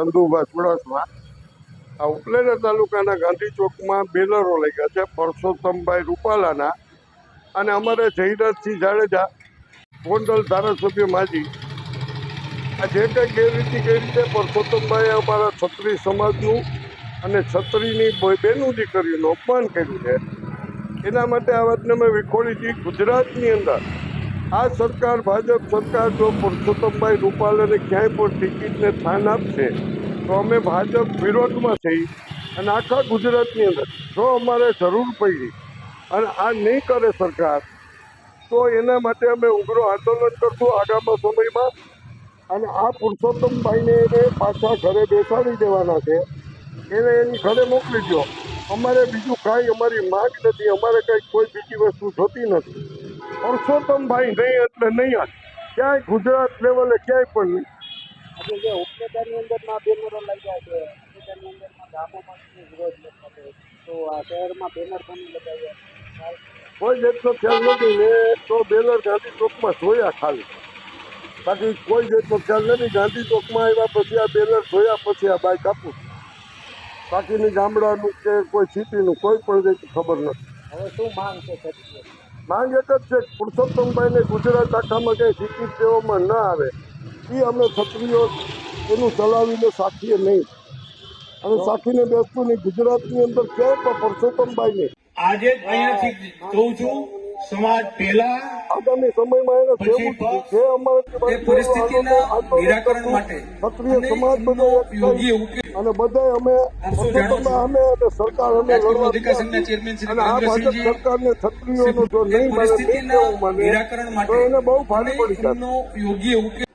ચંદુભા ચુડાસમા આ ઉપલેટા તાલુકાના ગાંધી ચોકમાં બેનરો લાગ્યા છે, પરસોત્તમભાઈ રૂપાલાના. અને અમારે જયરાજસિંહ જાડેજા, ગોંડલ ધારાસભ્ય માજી. આ જે કંઈ ગેરરીતિ કઈ છે પરસોત્તમભાઈએ અમારા છત્રી સમાજનું અને છત્રીની બેનું દીકરીનું અપમાન કર્યું છે, એના માટે આ વાતને મેં વિખોડી હતી ગુજરાતની અંદર આ સરકાર, ભાજપ સરકાર જો પુરુષોત્તમભાઈ રૂપાલાને ક્યાંય પણ ટિકિટને સ્થાન આપશે, તો અમે ભાજપ વિરોધમાં થઈ અને આખા ગુજરાતની અંદર જો અમારે જરૂર પડી અને આ નહીં કરે સરકાર, તો એના માટે અમે ઉગ્ર આંદોલન કરશું આગામી સમયમાં. અને આ પુરુષોત્તમભાઈને એને પાછા ઘરે બેસાડી દેવાના છે. એને એની ઘરે મોકલી દો અમારે બીજું કાંઈ અમારી માગ નથી, અમારે કંઈ કોઈ બીજી વસ્તુ જોતી નથી. પુરુષોત્તમભાઈ નહીં એટલે નહીં હાલ. ક્યાંય ગુજરાત લેવલે ક્યાંય પણ નહીં. આજે જે ઉપલેટાની અંદરમાં બેનરો લાગ્યા છે ઉપલેટાની અંદરમાં ગામોમાં વિરોધ તો આ શહેરમાં બેનર પણ લગાવ્યા? કોઈ જેટલો ખ્યાલ નથી મેં તો બેનર ગાંધી ચોકમાં જોયા ખાલી. બાકી કોઈ જેટલો ખ્યાલ નથી. ગાંધી ચોકમાં આવ્યા પછી આ બેનર જોયા પછી આ બાઇક આપું બાકીની ગામડાનું કે કોઈ સિટીનું કોઈ પણ ખબર નથી. હવે શું માંગ છે માંગ એક જ છે પુરુષોત્તમભાઈને ગુજરાત આખામાં કંઈ ટિકિટ દેવામાં ન આવે. એ અમે ક્ષત્રિયો એનું ચલાવીને સાખીએ નહીં. અને સાખીને બેસતું નહીં. ગુજરાતની અંદર ક્યાંય પણ પુરુષોત્તમભાઈ નહીં આજે અહીંયાથી કહું છું સમાજ પહેલા આગામી સમયમાં એને કેવું જે અમારે એ પરિસ્થિતિના નિરાકરણ માટે ક્ષત્રિય સમાજ બધો યોગ્ય ઉકેલ અને બધાય અમે. અમે અને સરકાર અમે સરકારને છત્રીઓનો જો નહીં માને તો એને બહુ ભારે પડી ઉકેલ